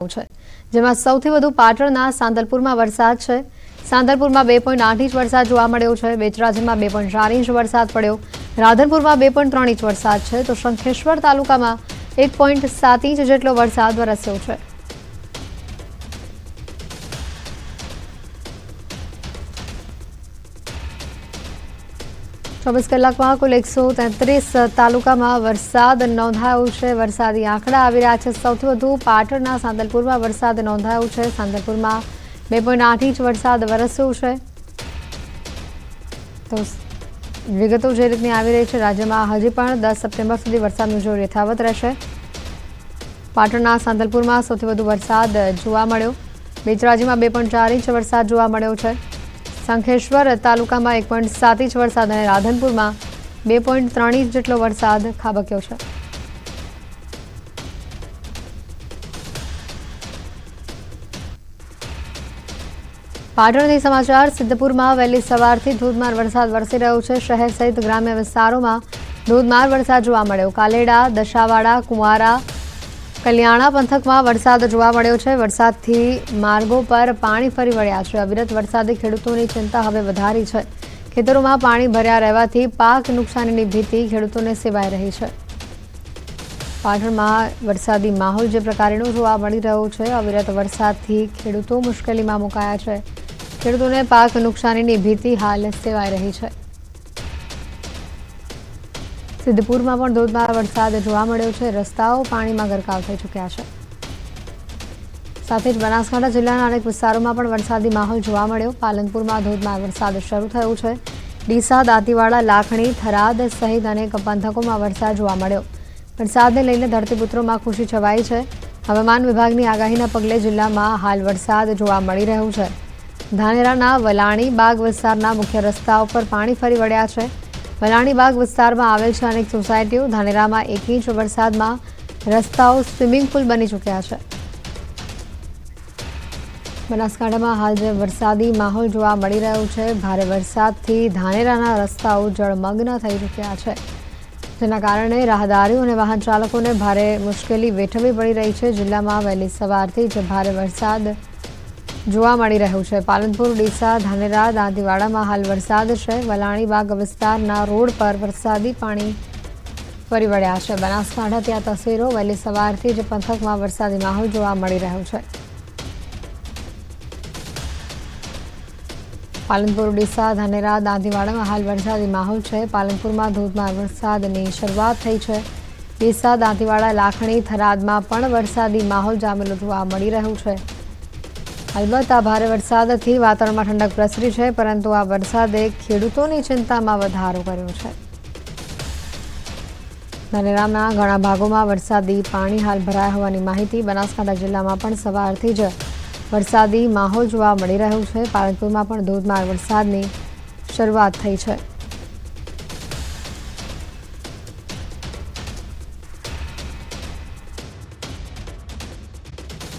જેમાં સૌથી વધુ પાટણના સાંદલપુરમાં વરસાદ છે. સાંદલપુરમાં બે પોઈન્ટ આઠ ઇંચ વરસાદ જોવા મળ્યો છે. બેચરાજીમાં બે પોઈન્ટ ચાર ઇંચ વરસાદ પડ્યો. રાધનપુરમાં બે પોઈન્ટ ત્રણ ઇંચ વરસાદ છે. તો શંખેશ્વર તાલુકામાં એક પોઈન્ટ સાત ઇંચ જેટલો વરસાદ વરસ્યો છે. ચોવીસ કલાકમાં કુલ એકસો તેત્રીસ તાલુકામાં વરસાદ નોંધાયો છે. વરસાદી આંકડા આવી રહ્યા છે. સૌથી વધુ પાટણના સાંતલપુરમાં વરસાદ નોંધાયો છે. સાંતલપુરમાં બે પોઈન્ટ આઠ ઇંચ વરસાદ વરસ્યો છે. તો વિગતો જે રીતની આવી રહી છે, રાજ્યમાં હજી પણ દસ સપ્ટેમ્બર સુધી વરસાદનું જોર યથાવત રહેશે. પાટણના સાંતલપુરમાં સૌથી વધુ વરસાદ જોવા મળ્યો. બેચરાજીમાં બે પોઈન્ટ ચાર ઇંચ વરસાદ જોવા મળ્યો છે. શંખેશ્વર તાલુકામાં એક પોઈન્ટ સાત ઇંચ વરસાદ અને રાધનપુરમાં બે પોઈન્ટ ત્રણ ઇંચ જેટલો વરસાદ ખાબક્યો છે. પાટણથી સમાચાર, સિદ્ધપુરમાં વહેલી સવારથી ધોધમાર વરસાદ વરસી રહ્યો છે. શહેર સહિત ગ્રામ્ય વિસ્તારોમાં ધોધમાર વરસાદ જોવા મળ્યો. કાલેડા, દશાવાડા, કુંવારા કલ્યાણા પંથકમાં વરસાદ જોવા મળ્યો છે. વરસાદથી માર્ગો પર પાણી ફરી વળ્યા છે. અવિરત વરસાદે ખેડૂતોની ચિંતા હવે વધારી છે. ખેતરોમાં પાણી ભર્યા રહેવાથી પાક નુકસાનીની ભીતિ ખેડૂતોને સેવાઈ રહી છે. પાટણમાં વરસાદી માહોલ જે પ્રકારનો જોવા મળી રહ્યો છે, અવિરત વરસાદથી ખેડૂતો મુશ્કેલીમાં મુકાયા છે. ખેડૂતોને પાક નુકસાનીની ભીતિ હાલ સેવાઈ રહી છે. સિદ્ધપુરમાં પણ ધોધમાર વરસાદ જોવા મળ્યો છે. રસ્તાઓ પાણીમાં ગરકાવ થઈ ચૂક્યા છે. સાથે જ બનાસકાંઠા જિલ્લાના અનેક વિસ્તારોમાં પણ વરસાદી માહોલ જોવા મળ્યો. પાલનપુરમાં ધોધમાર વરસાદ શરૂ થયો છે. ડીસા, દાંતીવાડા, લાખણી, થરાદ સહિત અનેક પંથકોમાં વરસાદ જોવા મળ્યો. વરસાદને લઈને ધરતીપુત્રોમાં ખુશી છવાઈ છે. હવામાન વિભાગની આગાહીના પગલે જિલ્લામાં હાલ વરસાદ જોવા મળી રહ્યો છે. ધાનેરાના, વલાણી બાગ વિસ્તારના મુખ્ય રસ્તાઓ પર પાણી ફરી વળ્યા છે. બાગ વિસ્તારમાં આવેલ છે અનેક સોસાયટીઓ. ધાનેરામાં એક ઇંચ વરસાદમાં રસ્તાઓ સ્વિમિંગ પુલ બની ચૂક્યા છે. બનાસકાંઠામાં હાલ જે વરસાદી માહોલ જોવા મળી રહ્યો છે, ભારે વરસાદથી ધાનેરાના રસ્તાઓ જળમગ્ન થઈ ચૂક્યા છે. જેના કારણે રાહદારીઓ અને વાહન ચાલકોને ભારે મુશ્કેલી વેઠવી પડી રહી છે. જિલ્લામાં વહેલી સવારથી જ ભારે વરસાદ જોવા મળી રહ્યું છે. પાલનપુર, ડીસા ધાનેરા દાંતીવાડામાં હાલ વરસાદ છે. વલાણીબાગ વિસ્તારના રોડ પર વરસાદી પાણી ફરી વળ્યા છે. બનાસકાંઠા ત્યાં તસવીરો. વહેલી સવારથી જ પંથકમાં વરસાદી માહોલ જોવા મળી રહ્યો છે. પાલનપુર, ડીસા ધાનેરા દાંતીવાડામાં હાલ વરસાદી માહોલ છે. પાલનપુરમાં ધોધમાર વરસાદની શરૂઆત થઈ છે. ડીસા, દાંતીવાડા, લાખણી, થરાદમાં પણ વરસાદી માહોલ જામેલો જોવા મળી રહ્યું છે. અલબત્ત આ ભારે વરસાદથી વાતાવરણમાં ઠંડક પ્રસરી છે, પરંતુ આ વરસાદે ખેડૂતોની ચિંતામાં વધારો કર્યો છે. ધાનેરાના ઘણા ભાગોમાં વરસાદી પાણી હાલ ભરાયા હોવાની માહિતી બનાસકાંઠા જિલ્લામાં પણ સવારથી જ વરસાદી માહોલ જોવા મળી રહ્યો છે, પાલનપુરમાં પણ ધોધમાર વરસાદની શરૂઆત થઈ છે.